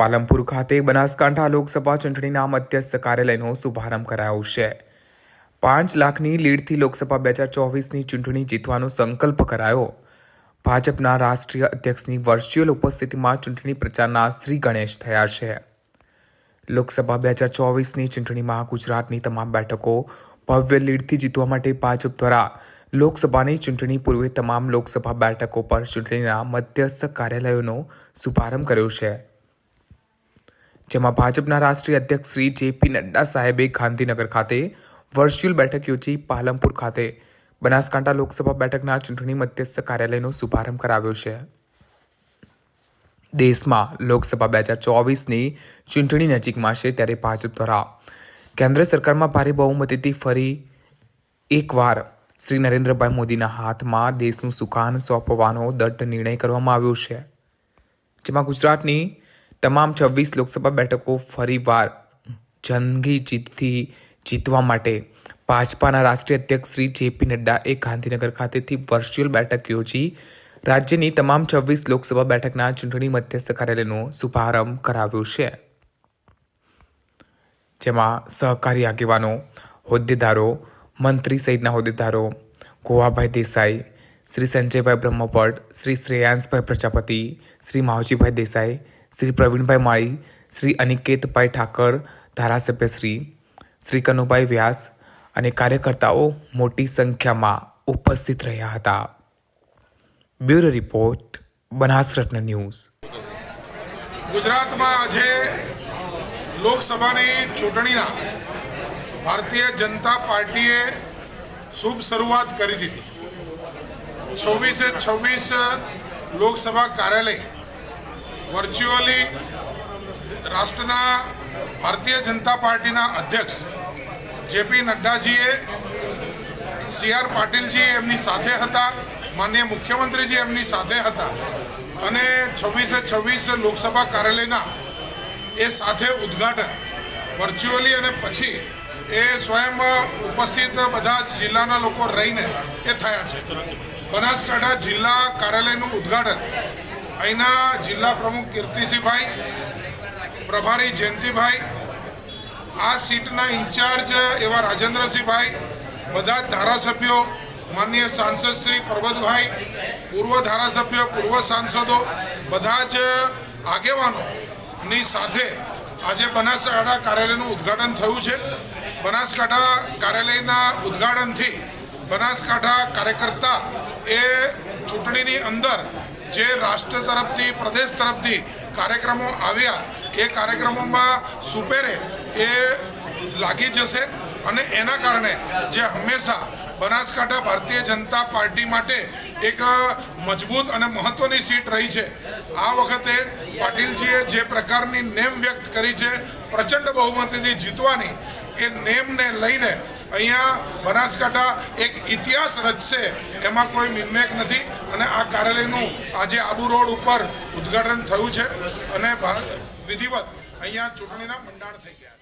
પાલનપુર ખાતે બનાસકાંઠા લોકસભા ચૂંટણીના મધ્યસ્થ કાર્યાલયનો શુભારંભ કરાયો છે. પાંચ લાખની લીડથી લોકસભા બે હજાર ચોવીસની ચૂંટણી જીતવાનો સંકલ્પ કરાયો. ભાજપના રાષ્ટ્રીય અધ્યક્ષની વર્ચ્યુઅલ ઉપસ્થિતિમાં ચૂંટણી પ્રચારના શ્રી ગણેશ થયા છે. લોકસભા બે હજાર ચોવીસની ચૂંટણીમાં ગુજરાતની તમામ બેઠકો ભવ્ય લીડથી જીતવા માટે ભાજપ દ્વારા લોકસભાની ચૂંટણી પૂર્વે તમામ લોકસભા બેઠકો પર ચૂંટણીના મધ્યસ્થ કાર્યાલયોનો શુભારંભ કર્યો છે. જેમાં ભાજપના રાષ્ટ્રીય અધ્યક્ષ શ્રી જેપી નડ્ડા સાહેબે ગાંધીનગર ખાતે વર્ચ્યુઅલ બેઠક યોજી પાલમપુર ખાતે બનાસકાંઠા લોકસભા બેઠકના ચૂંટણી મધ્યસ્થ કાર્યાલયનો શુભારંભ કરાવ્યો છે. દેશમાં લોકસભા બે હજાર ચોવીસની ચૂંટણી નજીકમાં છે ત્યારે ભાજપ દ્વારા કેન્દ્ર સરકારમાં ભારે બહુમતીથી ફરી એકવાર શ્રી નરેન્દ્રભાઈ મોદીના હાથમાં દેશનું સુકાન સોંપવાનો દઢ નિર્ણય કરવામાં આવ્યો છે. જેમાં ગુજરાતની તમામ છવ્વીસ લોકસભા બેઠકો ફરીવાર જંગી જીતથી જીતવા માટે ભાજપાના રાષ્ટ્રીય અધ્યક્ષ શ્રી જેપી નડ્ડાએ ગાંધીનગર ખાતેથી વર્ચ્યુઅલ બેઠક યોજી. રાજ્યની તમામ છવ્વીસ લોકસભા બેઠકના ચૂંટણી મધ્યસ્થ કાર્યાલયનો શુભારંભ કરાવ્યો છે. જેમાં સહકારી આગેવાનો, હોદ્દેદારો, મંત્રી સહિતના હોદ્દેદારો, ગોવાભાઈ દેસાઈ, શ્રી સંજયભાઈ બ્રહ્મભટ્ટ, શ્રી શ્રેયાંશભાઈ પ્રજાપતિ, શ્રી માવજીભાઈ દેસાઈ શ્રી પ્રવીણભાઈ માળી, શ્રી અનિકેતભાઈ ઠાકર, ધારાસભ્ય શ્રી શ્રી કનુભાઈ વ્યાસ અને કાર્યકર્તાઓ મોટી સંખ્યામાં ઉપસ્થિત રહ્યા હતા. Bureau report Banasratna news. ગુજરાતમાં આજે લોકસભાની ચૂંટણીના ભારતીય જનતા પાર્ટીએ શુભ શરૂઆત કરી દીધી. છવ્વીસે છવ્વીસ લોકસભા કાર્યાલય વર્ચ્યુઅલી રાષ્ટ્રના ભારતીય જનતા પાર્ટીના અધ્યક્ષ જેપી નડ્ડાજીએ સી આર પાટીલજી એમની સાથે હતા, માન્ય મુખ્યમંત્રીજી એમની સાથે હતા અને છવ્વીસે છવ્વીસ લોકસભા કાર્યાલયના એ સાથે ઉદ્ઘાટન વર્ચ્યુઅલી અને પછી એ સ્વયં ઉપસ્થિત બધા જિલ્લાના લોકો રહીને એ થયા છે. બનાસકાંઠા જિલ્લા કાર્યાલયનું ઉદ્ઘાટન અહીંના જિલ્લા પ્રમુખ કીર્તિસિંહભાઈ, પ્રભારી જયંતિભાઈ, આ સીટના ઇન્ચાર્જ એવા રાજેન્દ્રસિંહભાઈ, બધા જ ધારાસભ્યો, માનનીય સાંસદ શ્રી પરબતભાઈ પૂર્વ ધારાસભ્યો, પૂર્વ સાંસદો, બધા જ આગેવાનોની સાથે આજે બનાસકાંઠા કાર્યાલયનું ઉદ્ઘાટન થયું છે. બનાસકાંઠા કાર્યાલયના ઉદ્ઘાટનથી બનાસકાંઠા કાર્યકર્તા એ ચૂંટણીની અંદર જે રાષ્ટ્ર તરફથી, પ્રદેશ તરફથી કાર્યક્રમો આવ્યા, એ કાર્યક્રમોમાં સુપેરે એ લાગી જશે અને એના કારણે જે હંમેશા બનાસકાંઠા ભારતીય જનતા પાર્ટી માટે એક મજબૂત અને મહત્વની સીટ રહી છે. આ વખતે પાટીલજીએ જે પ્રકારની નેમ વ્યક્ત કરી છે, પ્રચંડ બહુમતીથી જીતવાની, એ નેમને લઈને અહીંયા બનાસકાંઠા એક ઇતિહાસ રચશે એમાં કોઈ મિનમેક નથી અને આ કાર્યાલયનું આજે આબુ રોડ ઉપર ઉદ્ઘાટન થયું છે અને વિધિવત અહીંયા ચૂંટણીના મંડાણ થઈ ગયા